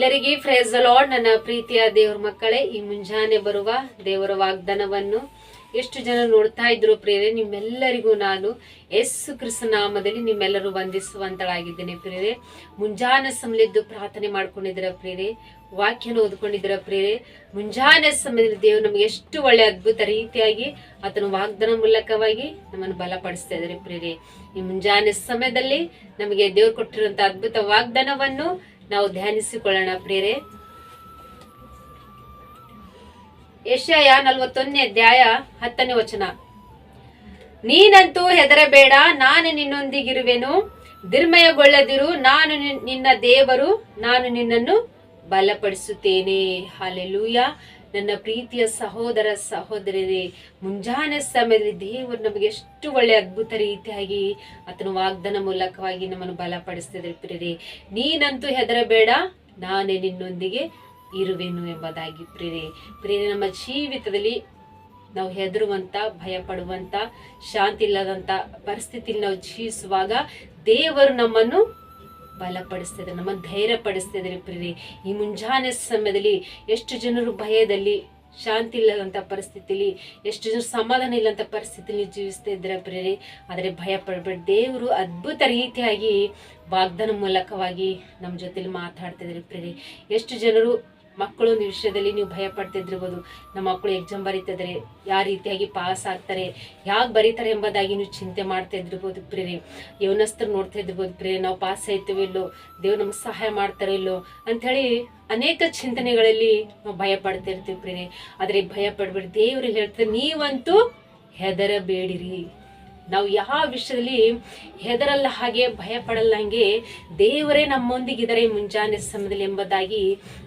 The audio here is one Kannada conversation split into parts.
ಎಲ್ಲರಿಗೆ ಫ್ರೇಸ್ ಲಾರ್ಡ್ ನನ್ನ ಪ್ರೀತಿಯ ದೇವ್ರ ಮಕ್ಕಳೇ, ಈ ಮುಂಜಾನೆ ಬರುವ ದೇವರ ವಾಗ್ದಾನವನ್ನು ಎಷ್ಟು ಜನ ನೋಡ್ತಾ ಇದ್ರು ಪ್ರೇರೆ ನಿಮ್ಮೆಲ್ಲರಿಗೂ ನಾನು ಕ್ರಿಸ್ತ ನಾಮದಲ್ಲಿ ನಿಮ್ಮೆಲ್ಲರೂ ವಂದಿಸುವಂತಳಾಗಿದ್ದೇನೆ ಪ್ರೇರೆ ಮುಂಜಾನೆ ಸಮಯದ್ದು ಪ್ರಾರ್ಥನೆ ಮಾಡ್ಕೊಂಡಿದ್ದೀರ ಪ್ರೇರೆ ವಾಕ್ಯನ ಓದ್ಕೊಂಡಿದ್ದೀರ ಪ್ರೇರೆ ಮುಂಜಾನೆ ಸಮಯದಲ್ಲಿ ದೇವರು ನಮಗೆ ಎಷ್ಟು ಒಳ್ಳೆ ಅದ್ಭುತ ರೀತಿಯಾಗಿ ಆತನ ವಾಗ್ದಾನ ಮೂಲಕವಾಗಿ ನಮ್ಮನ್ನು ಬಲಪಡಿಸ್ತಾ ಇದ್ದಾರೆ ಪ್ರೇರೆ ಈ ಮುಂಜಾನೆ ಸಮಯದಲ್ಲಿ ನಮಗೆ ದೇವ್ರು ಕೊಟ್ಟಿರುವಂತಹ ಅದ್ಭುತ ವಾಗ್ದಾನವನ್ನು ನಾವು ಧ್ಯಾನಿಸಿಕೊಳ್ಳೋಣ ಪ್ರೇರೆ ಯಶಯ ನಲ್ವತ್ತೊಂದನೇ ಅಧ್ಯಾಯ ಹತ್ತನೇ ವಚನ. ನೀನಂತೂ ಹೆದರಬೇಡ, ನಾನು ನಿನ್ನೊಂದಿಗಿರುವೆನು. ದಿರ್ಮಯಗೊಳ್ಳದಿರು, ನಾನು ನಿನ್- ನಿನ್ನ ದೇವರು, ನಾನು ನಿನ್ನನ್ನು ಬಲಪಡಿಸುತ್ತೇನೆ. ಹಾಲೆಲೂಯ. ನನ್ನ ಪ್ರೀತಿಯ ಸಹೋದರ ಸಹೋದರರೇ, ಮುಂಜಾನೆ ಸಮಯದಲ್ಲಿ ದೇವರು ನಮಗೆ ಎಷ್ಟು ಒಳ್ಳೆ ಅದ್ಭುತ ರೀತಿಯಾಗಿ ಆತನ ವಾಗ್ದಾನ ಮೂಲಕವಾಗಿ ನಮ್ಮನ್ನು ಬಲಪಡಿಸ್ತಿದ್ರೆ ಪ್ರೇರೆ ನೀನಂತೂ ಹೆದರಬೇಡ, ನಾನೇ ನಿನ್ನೊಂದಿಗೆ ಇರುವೆನು ಎಂಬುದಾಗಿ ಪ್ರೇರೆ ಪ್ರೇರೆ ನಮ್ಮ ಜೀವಿತದಲ್ಲಿ ನಾವು ಹೆದರುವಂಥ ಭಯ ಪಡುವಂತ ಶಾಂತಿ ಇಲ್ಲದಂತ ಪರಿಸ್ಥಿತಿಯಲ್ಲಿ ನಾವು ಜೀವಿಸುವಾಗ ದೇವರು ನಮ್ಮನ್ನು ಬಲಪಡಿಸ್ತಿದ್ದಾರೆ ನಮ್ಮನ್ನು ಧೈರ್ಯ ಪಡಿಸ್ತಿದ್ದಾರೆ ಪ್ರೇರೆ ಈ ಮುಂಜಾನೆ ಸಮಯದಲ್ಲಿ ಎಷ್ಟು ಜನರು ಭಯದಲ್ಲಿ, ಶಾಂತಿ ಇಲ್ಲದಂಥ ಪರಿಸ್ಥಿತಿಲಿ, ಎಷ್ಟು ಜನ ಸಮಾಧಾನ ಇಲ್ಲಂಥ ಪರಿಸ್ಥಿತಿಲಿ ಜೀವಿಸ್ತಾ ಇದ್ದಾರೆ ಪ್ರೇರಿ ಆದರೆ ಭಯ ಪಡಬೇಡಿ ದೇವರು ಅದ್ಭುತ ರೀತಿಯಾಗಿ ವಾಗ್ದಾನ ಮೂಲಕವಾಗಿ ನಮ್ಮ ಜೊತೆಲಿ ಮಾತಾಡ್ತಿದ್ದಾರೆ ಪ್ರೇರಿ ಎಷ್ಟು ಜನರು ಮಕ್ಕಳು ವಿಷಯದಲ್ಲಿ ನೀವು ಭಯ ಪಡ್ತಿದ್ದಿರ್ಬೋದು ನಮ್ಮ ಮಕ್ಕಳು ಎಕ್ಸಾಮ್ ಬರೀತಿದ್ರೆ, ಯಾವ ರೀತಿಯಾಗಿ ಪಾಸ್ ಆಗ್ತಾರೆ, ಯಾಕೆ ಬರೀತಾರೆ ಎಂಬುದಾಗಿ ನೀವು ಚಿಂತೆ ಮಾಡ್ತಾ ಇದ್ದಿರ್ಬೋದು ಪ್ರೇರೆ ಯವನಸ್ಥರು ನೋಡ್ತಾ ಇದ್ದಿರ್ಬೋದು ಪ್ರೇರೆ ನಾವು ಪಾಸ್ ಆಯ್ತೀವೋ ಇಲ್ಲೋ, ದೇವ್ರು ನಮ್ಗೆ ಸಹಾಯ ಮಾಡ್ತಾರೆ ಇಲ್ಲೋ ಅಂಥೇಳಿ ಅನೇಕ ಚಿಂತನೆಗಳಲ್ಲಿ ನಾವು ಭಯ ಪಡ್ತಿರ್ತೀವಿ ಪ್ರೇರೆ ಆದರೆ ಭಯ ಪಡ್ಬೇಡಿ ದೇವರು ಹೇಳ್ತಾರೆ ನೀವಂತೂ ಹೆದರಬೇಡಿರಿ. ನಾವು ಯಾವ ವಿಷಯದಲ್ಲಿ ಹೆದರಲ್ಲ ಹಾಗೆ ಭಯ ಪಡಲ್ಲ ಹಂಗೆ ದೇವರೇ ನಮ್ಮೊಂದಿಗಿದ್ದಾರೆ ಮುಂಜಾನೆ ಸಮಯದಲ್ಲಿ ಎಂಬುದಾಗಿ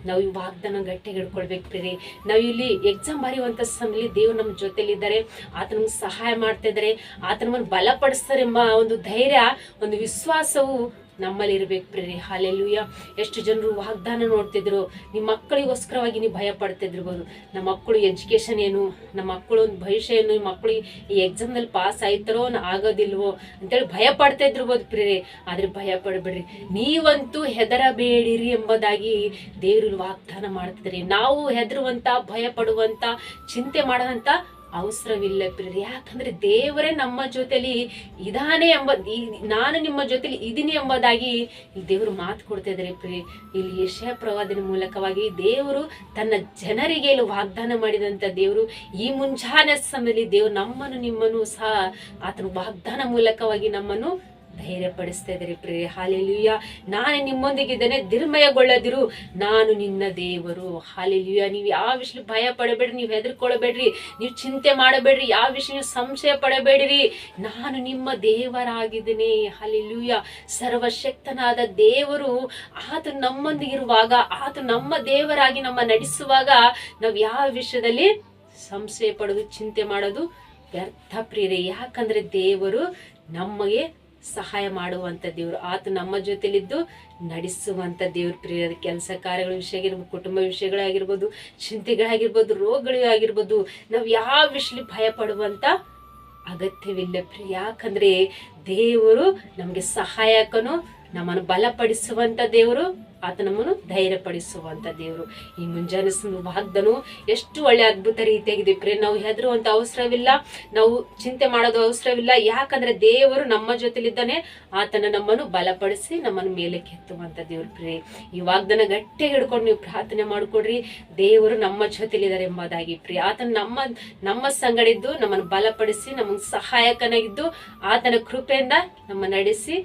ನಾವು ಈ ವಾಗ್ದಾನ ಗಟ್ಟಿಗೆ ಹಿಡ್ಕೊಳ್ಬೇಕು ಪ್ರೀರಿ ನಾವು ಇಲ್ಲಿ ಎಕ್ಸಾಮ್ ಬರೆಯುವಂಥ ಸಮಯದಲ್ಲಿ ದೇವರು ನಮ್ಮ ಜೊತೆಲಿದ್ದಾರೆ ಆತ ಸಹಾಯ ಮಾಡ್ತಾ ಇದ್ದಾರೆ. ಆತ ನಮ್ಮನ್ನು ಬಲಪಡಿಸ್ತಾರೆ ಎಂಬ ಒಂದು ಧೈರ್ಯ, ಒಂದು ವಿಶ್ವಾಸವು ನಮ್ಮಲ್ಲಿ ಇರ್ಬೇಕು ಹಾಲೆಲ್ಲೂಯ್ಯ ಹಾಲೆಲ್ಲೂಯ ಎಷ್ಟು ಜನರು ವಾಗ್ದಾನ ನೋಡ್ತಿದ್ರು. ನಿಮ್ಮ ಮಕ್ಕಳಿಗೋಸ್ಕರವಾಗಿ ನೀವು ಭಯ ಪಡ್ತಿದ್ರಬೋದು ನಮ್ಮ ಮಕ್ಕಳು ಎಜುಕೇಷನ್ ಏನು, ನಮ್ಮ ಮಕ್ಕಳು ಒಂದು ಭವಿಷ್ಯ ಏನು ಮಕ್ಕಳು ಈ ಎಕ್ಸಾಮ್ನಲ್ಲಿ ಪಾಸ್ ಆಯ್ತಾರೋ ಆಗೋದಿಲ್ವೋ ಅಂತೇಳಿ ಭಯ ಪಡ್ತಾ ಇದ್ರಬೋದು ಪ್ರೇರೆ ಆದರೆ ಭಯ ಪಡಬೇಡ್ರಿ ನೀವಂತೂ ಹೆದರಬೇಡಿರಿ ಎಂಬುದಾಗಿ ದೇವರು ವಾಗ್ದಾನ ಮಾಡ್ತಿದ್ರಿ ನಾವು ಹೆದರುವಂಥ ಭಯ ಪಡುವಂಥ ಚಿಂತೆ ಮಾಡೋದಂತ ಅವಸರವಿಲ್ಲ ಪ್ರಿಯರಿ. ಯಾಕಂದ್ರೆ ದೇವರೇ ನಮ್ಮ ಜೊತೆಲಿ ಇದಾನೆ ಎಂಬ ನಾನು ನಿಮ್ಮ ಜೊತೆಲಿ ಇದೀನಿ ಎಂಬುದಾಗಿ ಇಲ್ಲಿ ದೇವರು ಮಾತು ಕೊಡ್ತಾ ಇದ್ದಾರೆ ಪ್ರಿಯ ಇಲ್ಲಿ ಯಶಯ ಪ್ರವಾದನ ಮೂಲಕವಾಗಿ ದೇವರು ತನ್ನ ಜನರಿಗೆ ಇಲ್ಲಿ ವಾಗ್ದಾನ ಮಾಡಿದಂತ ದೇವರು ಈ ಮುಂಜಾನೆ ಸಮಯದಲ್ಲಿ ದೇವರು ನಮ್ಮನ್ನು ನಿಮ್ಮನ್ನು ಸಹ ಆತನ ವಾಗ್ದಾನ ಮೂಲಕವಾಗಿ ನಮ್ಮನ್ನು ಧೈರ್ಯ ಪಡಿಸ್ತಾ ಇದ್ದಾರೆ ಪ್ರೇ ಹಾಲೆಲುಯ್ಯ ನಾನು ನಿಮ್ಮೊಂದಿಗಿದ್ದೇನೆ ದಿರ್ಮಯಗೊಳ್ಳದಿರು ನಾನು ನಿನ್ನ ದೇವರು. ಹಾಲೆಲುಯ್ಯ ನೀವು ಯಾವ ವಿಷಯ ಭಯ ಪಡಬೇಡ್ರಿ, ನೀವು ಹೆದರ್ಕೊಳ್ಬೇಡ್ರಿ ನೀವು ಚಿಂತೆ ಮಾಡಬೇಡ್ರಿ, ಯಾವ ವಿಷಯ ನೀವು ಸಂಶಯ ಪಡಬೇಡ್ರಿ. ನಾನು ನಿಮ್ಮ ದೇವರಾಗಿದ್ದೇನೆ. ಹಾಲೆಲುಯ್ಯ ಸರ್ವಶಕ್ತನಾದ ದೇವರು ಆತ ನಮ್ಮೊಂದಿಗಿರುವಾಗ ಆತ ನಮ್ಮ ದೇವರಾಗಿ ನಮ್ಮ ನಡೆಸುವಾಗ ನಾವು ಯಾವ ವಿಷಯದಲ್ಲಿ ಸಂಶಯ ಪಡೋದು, ಚಿಂತೆ ಮಾಡೋದು ವ್ಯರ್ಥ ಪ್ರಿಯರೇ. ಯಾಕಂದ್ರೆ ದೇವರು ನಮಗೆ ಸಹಾಯ ಮಾಡುವಂತ ದೇವರು. ಆತ ನಮ್ಮ ಜೊತೆಲಿದ್ದು ನಡೆಸುವಂತ ದೇವ್ರ ಪ್ರಿಯರ ಕೆಲಸ ಕಾರ್ಯಗಳ ವಿಷಯ ಆಗಿರ್ಬೋದು ಕುಟುಂಬ ವಿಷಯಗಳಾಗಿರ್ಬೋದು ಚಿಂತೆಗಳಾಗಿರ್ಬೋದು ರೋಗಗಳು ಆಗಿರ್ಬೋದು, ನಾವು ಯಾವ ವಿಷಯದಲ್ಲಿ ಭಯ ಪಡುವಂತ ಅಗತ್ಯವಿಲ್ಲ ಪ್ರಿಯ. ಯಾಕಂದ್ರೆ ದೇವರು ನಮಗೆ ಸಹಾಯಕನು ನಮ್ಮನ್ನು ಬಲಪಡಿಸುವಂತ ದೇವರು, ಆತ ನಮ್ಮನ್ನು ಧೈರ್ಯಪಡಿಸುವಂತ ದೇವರು. ಈ ಮುಂಜಾನೆ ವಾಗ್ದನು ಎಷ್ಟು ಒಳ್ಳೆ ಅದ್ಭುತ ರೀತಿಯಾಗಿದೆ. ಪ್ರೇ ನಾವು ಹೆದರುವಂತ ಅವಸರವಿಲ್ಲ, ನಾವು ಚಿಂತೆ ಮಾಡೋದು ಅವಸರವಿಲ್ಲ. ಯಾಕಂದ್ರೆ ದೇವರು ನಮ್ಮ ಜೊತೆಲಿದ್ದಾನೆ, ಆತನ ನಮ್ಮನ್ನು ಬಲಪಡಿಸಿ ನಮ್ಮನ್ನು ಮೇಲೆ ಕೆತ್ತುವಂತ ದೇವ್ರು ಪ್ರೇ ಈ ವಾಗ್ದನ ಗಟ್ಟಿ ಹಿಡ್ಕೊಂಡು ನೀವು ಪ್ರಾರ್ಥನೆ ಮಾಡ್ಕೊಡ್ರಿ. ದೇವರು ನಮ್ಮ ಜೊತೆಲಿದ್ದಾರೆ ಎಂಬುದಾಗಿ ಪ್ರಿಯ ಆತನ ನಮ್ಮ ನಮ್ಮ ಸಂಗಡಿದ್ದು, ನಮ್ಮನ್ನು ಬಲಪಡಿಸಿ ನಮಗೆ ಸಹಾಯಕನಾಗಿದ್ದು, ಆತನ ಕೃಪೆಯಿಂದ ನಮ್ಮ ನಡೆಸಿ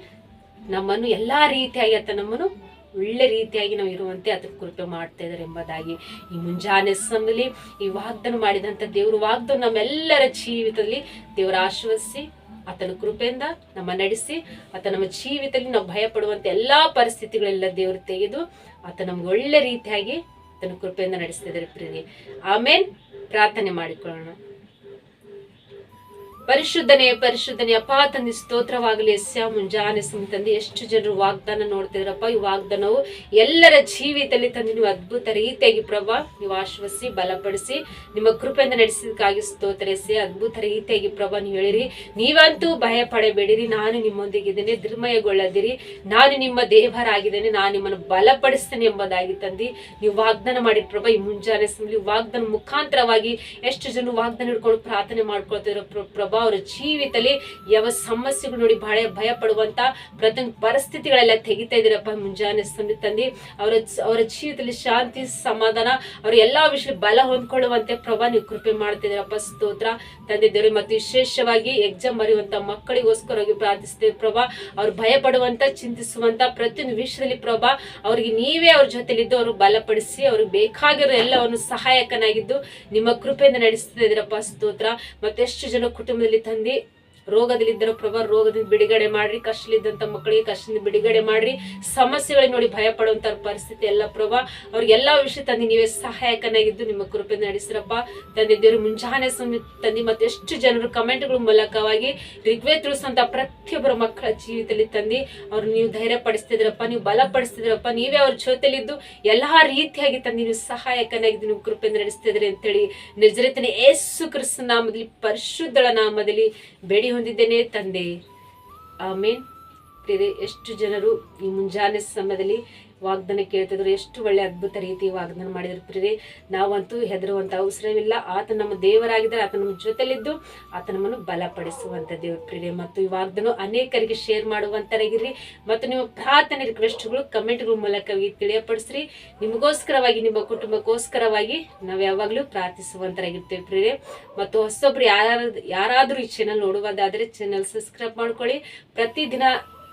ನಮ್ಮನ್ನು ಎಲ್ಲಾ ರೀತಿಯಾಗಿ ಆತ ನಮ್ಮನ್ನು ಒಳ್ಳೆ ರೀತಿಯಾಗಿ ನಾವು ಇರುವಂತೆ ಅದಕ್ಕೆ ಕೃಪೆ ಮಾಡ್ತಾ ಇದ್ದಾರೆ ಎಂಬುದಾಗಿ ಈ ಮುಂಜಾನೆ ಸಮಯದಲ್ಲಿ ಈ ವಾಗ್ದಾನ ಮಾಡಿದಂಥ ದೇವರು ವಾಗ್ದಾನ ನಮ್ಮೆಲ್ಲರ ಜೀವಿತದಲ್ಲಿ ದೇವರ ಆಶ್ವಸಿಸಿ ಆತನ ಕೃಪೆಯಿಂದ ನಮ್ಮ ನಡೆಸಿ, ಆತ ನಮ್ಮ ಜೀವಿತದಲ್ಲಿ ನಾವು ಭಯ ಪಡುವಂತ ಎಲ್ಲಾ ಪರಿಸ್ಥಿತಿಗಳೆಲ್ಲ ದೇವರು ತೆಗೆದು ಆತ ನಮ್ಗೆ ಒಳ್ಳೆ ರೀತಿಯಾಗಿ ಆತನ ಕೃಪೆಯಿಂದ ನಡೆಸ್ತಿದ್ದಾರೆ ಪ್ರೀತಿ ಆಮೇಲೆ ಪ್ರಾರ್ಥನೆ ಮಾಡಿಕೊಳ್ಳೋಣ. ಪರಿಶುದ್ಧನೇ ಪರಿಶುದ್ಧನೇ, ಅಪ್ಪ ತಂದೆ, ಸ್ತೋತ್ರವಾಗಲಿ ಎಸ್ಯ ಮುಂಜಾನೆ ಸಮ ತಂದೆ ಎಷ್ಟು ಜನರು ವಾಗ್ದಾನ ನೋಡ್ತಿದ್ರಪ್ಪ, ಈ ವಾಗ್ದಾನವು ಎಲ್ಲರ ಜೀವಿತದಲ್ಲಿ ತಂದೆ ನೀವು ಅದ್ಭುತ ರೀತಿಯಾಗಿ ಪ್ರಭಾ, ನೀವು ಆಶ್ವಸಿ, ಬಲಪಡಿಸಿ, ನಿಮ್ಮ ಕೃಪೆಯಿಂದ ನಡೆಸಿದಕ್ಕಾಗಿ ಸ್ತೋತ್ರ ಎಸ್ಯ ಅದ್ಭುತ ರೀತಿಯಾಗಿ ಪ್ರಭಾ, ನೀವು ಹೇಳಿರಿ. ನೀವಂತೂ ಭಯ ಪಡಬೇಡಿರಿ ನಾನು ನಿಮ್ಮೊಂದಿಗಿದ್ದೇನೆ ದುರ್ಮಯಗೊಳ್ಳದಿರಿ ನಾನು ನಿಮ್ಮ ದೇವರಾಗಿದ್ದೇನೆ, ನಾನು ನಿಮ್ಮನ್ನು ಬಲಪಡಿಸ್ತೇನೆ ಎಂಬುದಾಗಿ ತಂದಿ, ನೀವು ವಾಗ್ದಾನ ಮಾಡಿ ಪ್ರಭಾ, ಈ ಮುಂಜಾನೆ ಸಮಯದಲ್ಲಿ ವಾಗ್ದಾನ ಮುಖಾಂತರವಾಗಿ ಎಷ್ಟು ಜನ ವಾಗ್ದಾನ ಹಿಡ್ಕೊಂಡು ಪ್ರಾರ್ಥನೆ ಮಾಡ್ಕೊಳ್ತಿರೋ ಪ್ರ- ಪ್ರಭಾ ಅವರ ಜೀವಿತದಲ್ಲಿ ಯಾವ ಸಮಸ್ಯೆಗಳು ನೋಡಿ ಬಹಳ ಭಯ ಪಡುವಂತ ಪ್ರತಿಯೊಂದು ಪರಿಸ್ಥಿತಿಗಳೆಲ್ಲ ತೆಗಿತಾ ಇದ್ದೀರಪ್ಪ ಮುಂಜಾನೆ ಸಮಯ ತಂದಿ ಅವರ ಅವರ ಜೀವಿತದಲ್ಲಿ ಶಾಂತಿ, ಸಮಾಧಾನ, ಅವ್ರ ಎಲ್ಲಾ ವಿಷಯ ಬಲ ಹೊಂದ್ಕೊಳ್ಳುವಂತೆ ಪ್ರಭಾ ನೀವು ಕೃಪೆ ಮಾಡ್ತಿದ್ದೀರಪ್ಪ ಸ್ತೋತ್ರ ತಂದೆ ದೇವ್ರಿಗೆ ಮತ್ತು ವಿಶೇಷವಾಗಿ ಎಕ್ಸಾಮ್ ಬರೆಯುವಂತ ಮಕ್ಕಳಿಗೋಸ್ಕರವಾಗಿ ಪ್ರಾರ್ಥಿಸ್ತೇವೆ ಪ್ರಭಾ. ಅವ್ರು ಭಯ ಪಡುವಂತ, ಚಿಂತಿಸುವಂತ ಪ್ರತಿಯೊಂದು ವಿಷಯದಲ್ಲಿ ಪ್ರಭಾ, ಅವ್ರಿಗೆ ನೀವೇ ಅವ್ರ ಜೊತೆಲಿದ್ದು ಅವರು ಬಲಪಡಿಸಿ ಅವ್ರಿಗೆ ಬೇಕಾಗಿರೋ ಎಲ್ಲವನ್ನು ಸಹಾಯಕನಾಗಿದ್ದು ನಿಮ್ಮ ಕೃಪೆಯಿಂದ ನಡೆಸ್ತಾ ಇದ್ದೀರಪ್ಪ ಸ್ತೋತ್ರ. ಮತ್ತೆಷ್ಟು ಜನ ಕುಟುಂಬದಲ್ಲಿ ತಂದಿ ರೋಗದಲ್ಲಿದ್ದರೂ ಪ್ರಭಾ, ರೋಗದಿಂದ ಬಿಡುಗಡೆ ಮಾಡ್ರಿ ಕಷ್ಟಲಿದ್ದಂತ ಮಕ್ಕಳಿಗೆ ಕಷ್ಟದಿಂದ ಬಿಡುಗಡೆ ಮಾಡ್ರಿ. ಸಮಸ್ಯೆಗಳಿಗೆ ನೋಡಿ ಭಯ ಪಡುವಂತ ಪರಿಸ್ಥಿತಿ ಎಲ್ಲ ಪ್ರಭಾ. ಅವ್ರಿಗೆಲ್ಲ ವಿಷಯ ತಂದೆ ನೀವೇ ಸಹಾಯಕನಾಗಿದ್ದು ನಿಮ್ಮ ಕೃಪೆ ನಡೆಸಿರಪ್ಪ. ತಂದೆ ದೇವರು ಮುಂಜಾನೆ ಸಮಯ ತಂದೆ ಮತ್ತೆ ಎಷ್ಟು ಜನರು ಕಮೆಂಟ್ಗಳ ಮೂಲಕವಾಗಿ ರಿಗ್ವೇ ತಿಳಿಸುವಂತ ಪ್ರತಿಯೊಬ್ಬರ ಮಕ್ಕಳ ಜೀವಿತದಲ್ಲಿ ತಂದಿ ಅವ್ರು ನೀವು ಧೈರ್ಯ ಪಡಿಸ್ತಿದ್ರಪ್ಪ, ನೀವು ಬಲ ಪಡಿಸ್ತಿದ್ರಪ್ಪ, ನೀವೇ ಅವ್ರ ಜೊತೆಲಿದ್ದು ಎಲ್ಲಾ ರೀತಿಯಾಗಿ ತಂದೆ ನೀವು ಸಹಾಯಕನಾಗಿದ್ದು ನಿಮ್ಮ ಕೃಪೆ ನಡೆಸ್ತಿದ್ರಿ ಅಂತೇಳಿ ನಿರ್ಜರಿತನೇ ಏಸು ಕ್ರಿಸ್ತ ನಾಮದಲ್ಲಿ, ಪರಿಶುದ್ಧಳ ನಾಮದಲ್ಲಿ ಬೇಡಿ ಹೊಂದಿದ್ದೇನೆ ತಂದೆ. ಆಮೇನ್. ಎಷ್ಟು ಜನರು ಈ ಮುಂಜಾನೆ ಸಮಯದಲ್ಲಿ ವಾಗ್ದಾನ ಕೇಳ್ತಿದ್ರು. ಎಷ್ಟು ಒಳ್ಳೆ ಅದ್ಭುತ ರೀತಿ ವಾಗ್ದಾನ ಮಾಡಿದ್ರು ಪ್ರಿಯರೇ. ನಾವಂತೂ ಹೆದರುವಂಥ ಅವಸರವಿಲ್ಲ. ಆತ ನಮ್ಮ ದೇವರಾಗಿದ್ದರೆ ಆತ ನಮ್ಮ ಜೊತೆಲಿದ್ದು ಆತ ನಮ್ಮನ್ನು ಬಲಪಡಿಸುವಂತ ದೇವ್ರ ಪ್ರಿಯರೇ. ಮತ್ತು ಈ ವಾಗ್ದಾನ ಅನೇಕರಿಗೆ ಶೇರ್ ಮಾಡುವಂಥರಾಗಿರ್ರಿ ಮತ್ತು ನಿಮ್ಮ ಪ್ರಾರ್ಥನೆ ರಿಕ್ವೆಸ್ಟ್ಗಳು ಕಮೆಂಟ್ಗಳ ಮೂಲಕವಾಗಿ ತಿಳಿಯಪಡಿಸ್ರಿ. ನಿಮಗೋಸ್ಕರವಾಗಿ, ನಿಮ್ಮ ಕುಟುಂಬಕ್ಕೋಸ್ಕರವಾಗಿ ನಾವು ಯಾವಾಗಲೂ ಪ್ರಾರ್ಥಿಸುವಂತರಾಗಿರ್ತೇವೆ ಪ್ರಿಯರೇ. ಮತ್ತು ಹೊಸೊಬ್ರು ಯಾರು ಯಾರಾದರೂ ಈ ಚಾನಲ್ ನೋಡುವುದಾದರೆ ಚಾನಲ್ ಸಬ್ಸ್ಕ್ರೈಬ್ ಮಾಡ್ಕೊಳ್ಳಿ. ಪ್ರತಿದಿನ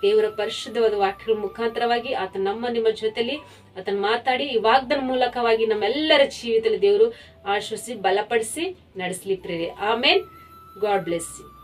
ದೇವರ ಪರಿಶುದ್ಧವಾದ ವಾಕ್ಯಗಳ ಮುಖಾಂತರವಾಗಿ ಆತ ನಮ್ಮ, ನಿಮ್ಮ ಜೊತೆಲಿ ಆತನ ಮಾತಾಡಿ ಈ ವಾಗ್ದನ ಮೂಲಕವಾಗಿ ನಮ್ಮೆಲ್ಲರ ಜೀವಿತದಲ್ಲಿ ದೇವರು ಆಶ್ವಸಿ ಬಲಪಡಿಸಿ ನಡೆಸಲಿ ಪ್ರೇರಿ ಆಮೇನ್. God bless you.